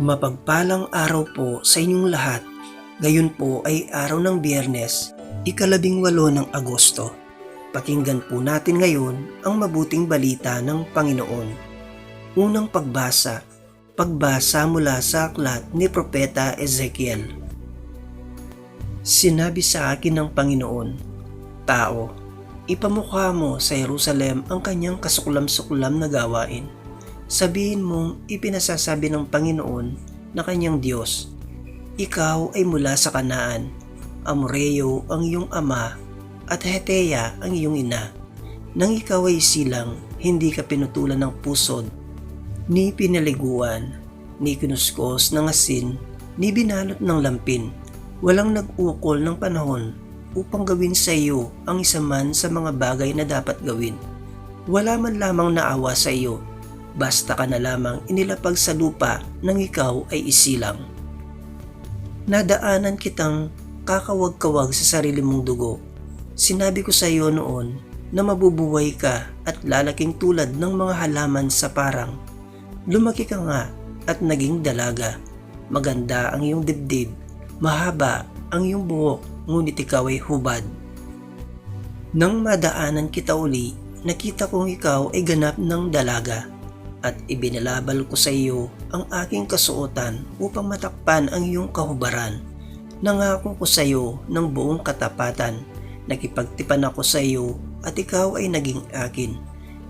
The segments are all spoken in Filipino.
Mapagpalang araw po sa inyong lahat. Ngayon po ay araw ng biyernes, ikalabing walo ng Agosto. Pakinggan po natin ngayon ang mabuting balita ng Panginoon. Unang pagbasa, pagbasa mula sa aklat ni Propeta Ezekiel. Sinabi sa akin ng Panginoon, Tao, ipamukha mo sa Jerusalem ang kanyang kasuklam-suklam na gawain. Sabihin mong ipinasasabi ng Panginoon na kanyang Diyos, Ikaw ay mula sa kanaan, Amoreo ang iyong ama, at Heteya ang iyong ina. Nang ikaw ay silang, hindi ka pinutulan ng pusod, ni pinaliguan, ni kinuskos ng asin, ni binalot ng lampin. Walang nag-ukol ng panahon upang gawin sa iyo ang isa man sa mga bagay na dapat gawin. Wala man lamang naawa sa iyo, basta ka na lamang inilapag sa lupa nang ikaw ay isilang. Nadaanan kitang kakawag-kawag sa sarili mong dugo. Sinabi ko sa iyo noon na mabubuhay ka at lalaking tulad ng mga halaman sa parang. Lumaki ka nga at naging dalaga. Maganda ang iyong dibdib, mahaba ang iyong buhok, ngunit ikaw ay hubad. Nang madaanan kita uli, nakita kong ikaw ay ganap ng dalaga at ibinalabal ko sa iyo ang aking kasuotan upang matakpan ang iyong kahubaran. Nangako ko sa iyo ng buong katapatan. Nakipagtipan ako sa iyo at ikaw ay naging akin.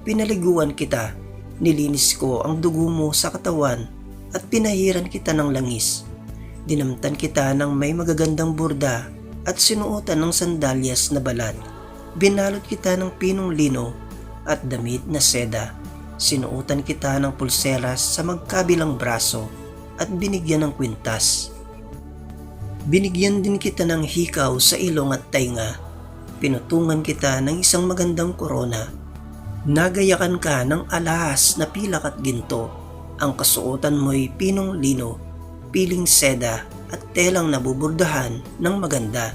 Pinaliguan kita, nilinis ko ang dugo mo sa katawan at pinahiran kita ng langis. Dinamtan kita ng may magagandang burda at sinuotan ng sandalyas na balat. Binalot kita ng pinong lino at damit na seda. Sinuotan kita ng pulseras sa magkabilang braso at binigyan ng kwintas. Binigyan din kita ng hikaw sa ilong at tainga. Pinutungan kita ng isang magandang korona. Nagayakan ka ng alahas na pilak at ginto. Ang kasuotan mo'y pinong lino, piling seda at telang nabuburdahan ng maganda.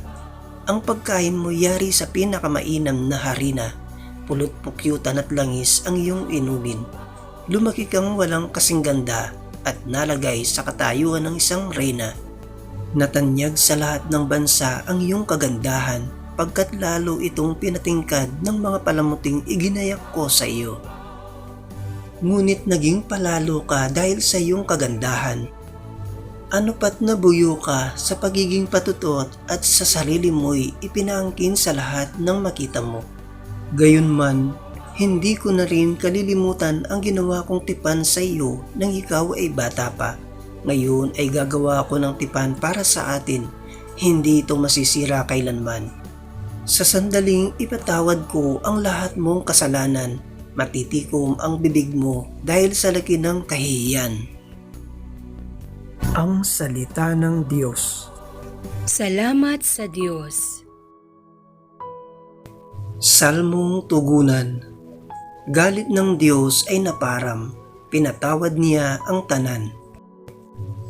Ang pagkain mo yari sa pinakamainam na harina pulot pukyutan at langis ang iyong inumin. Lumaki kang walang kasing ganda at nalagay sa katayuan ng isang reyna. Natanyag sa lahat ng bansa ang iyong kagandahan pagkat lalo itong pinatingkad ng mga palamuting iginayak ko sa iyo. Ngunit naging palalo ka dahil sa iyong kagandahan. Ano pat nabuyo ka sa pagiging patutot at sa sarili mo'y ipinaangkin sa lahat ng makita mo. Gayunman, hindi ko na rin kalilimutan ang ginawa kong tipan sa iyo nang ikaw ay bata pa. Ngayon ay gagawa ko ng tipan para sa atin. Hindi ito masisira kailanman. Sa sandaling ipatawad ko ang lahat mong kasalanan. Matitikom ang bibig mo dahil sa laki ng kahihiyan. Ang Salita ng Diyos Salamat sa Diyos. Salmong Tugunan Galit ng Diyos ay naparam, pinatawad niya ang tanan.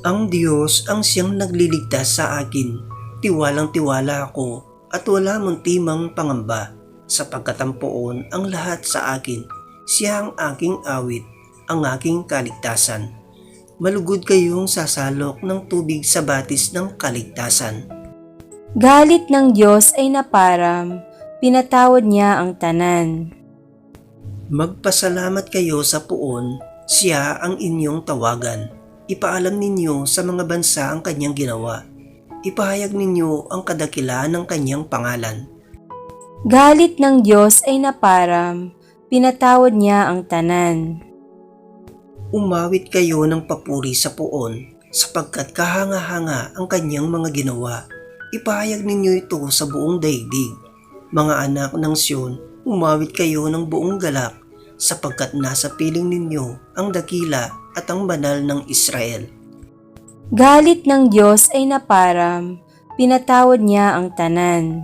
Ang Diyos ang siyang nagliligtas sa akin, tiwalang tiwala ako at wala mong timang pangamba sapagkat ang poon ang lahat sa akin, siya ang aking awit, ang aking kaligtasan. Malugod kayong sasalok ng tubig sa batis ng kaligtasan. Galit ng Diyos ay naparam, pinatawad niya ang tanan. Magpasalamat kayo sa puon, siya ang inyong tawagan. Ipaalam ninyo sa mga bansa ang kanyang ginawa. Ipahayag ninyo ang kadakilaan ng kanyang pangalan. Galit ng Diyos ay naparam, pinatawad niya ang tanan. Umawit kayo ng papuri sa puon sapagkat kahanga-hanga ang kanyang mga ginawa. Ipahayag ninyo ito sa buong daigdig. Mga anak ng Siyon, umawit kayo ng buong galak sapagkat nasa piling ninyo ang dakila at ang banal ng Israel. Galit ng Diyos ay naparam, pinatawad niya ang tanan.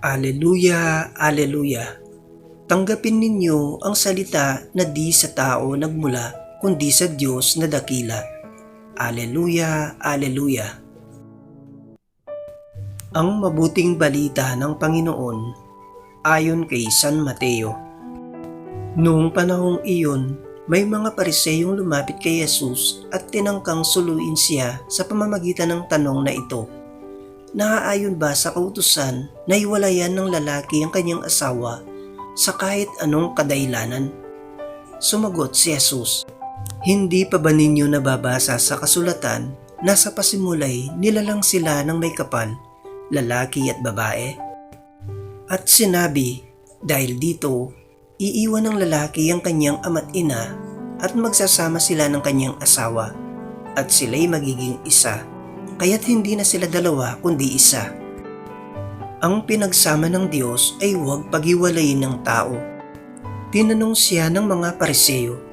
Aleluya, Aleluya. Tanggapin ninyo ang salita na di sa tao nagmula kundi sa Diyos na dakila. Aleluya, Aleluya. Ang mabuting balita ng Panginoon ayon kay San Mateo. Noong panahong iyon, May mga pariseyong lumapit kay Jesus at tinangkang suluin siya sa pamamagitan ng tanong na ito. Naaayon ba sa kautusan na iwalayan ng lalaki ang kanyang asawa sa kahit anong kadailanan? Sumagot si Jesus, Hindi pa ba ninyo nababasa sa kasulatan na sa pasimulay nilalang sila ng may kapal, lalaki at babae? At sinabi, dahil dito, iiwan ng lalaki ang kanyang ama't ina at magsasama sila ng kanyang asawa at sila'y magiging isa, kaya't hindi na sila dalawa kundi isa. Ang pinagsama ng Diyos ay huwag paghiwalayin ng tao. Tinanong siya ng mga pariseyo,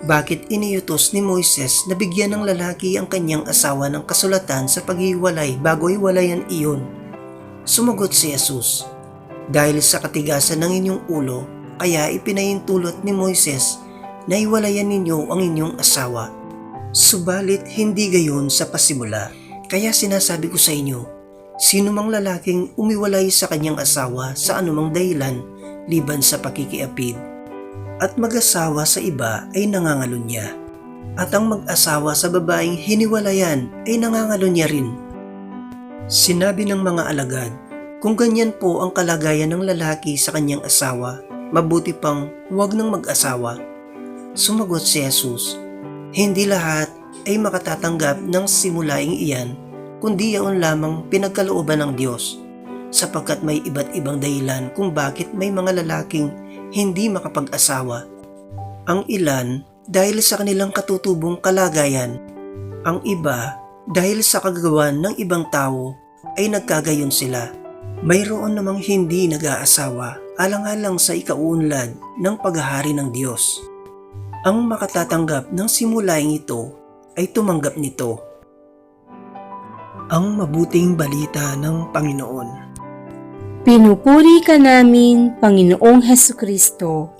bakit iniutos ni Moises na bigyan ng lalaki ang kanyang asawa ng kasulatan sa paghiwalay bago iwalayan iyon? Sumagot si Jesus, dahil sa katigasan ng inyong ulo, kaya ipinahintulot ni Moises na iwalayan ninyo ang inyong asawa. Subalit hindi gayon sa pasimula. Kaya sinasabi ko sa inyo, sino mang lalaking umiwalay sa kanyang asawa sa anumang dahilan liban sa pakikiapid at mag-asawa sa iba ay nangangalunya. At ang mag-asawa sa babaeng hiniwalayan ay nangangalunya rin. Sinabi ng mga alagad, kung ganyan po ang kalagayan ng lalaki sa kanyang asawa, mabuti pang huwag nang mag-asawa. Sumagot si Jesus, hindi lahat ay makatatanggap ng simulaing iyan, kundi yaon lamang pinagkalooban ng Diyos, sapagkat may iba't ibang dahilan kung bakit may mga lalaking hindi makapag-asawa. Ang ilan dahil sa kanilang katutubong kalagayan, ang iba dahil sa kagagawan ng ibang tao ay nagkagayon sila. Mayroon namang hindi nag-aasawa alang-alang sa ikauunlad ng paghahari ng Diyos. Ang makatatanggap ng simulaing ito ay tumanggap nito. Ang mabuting balita ng Panginoon. Pinupuri ka namin, Panginoong Heso Kristo.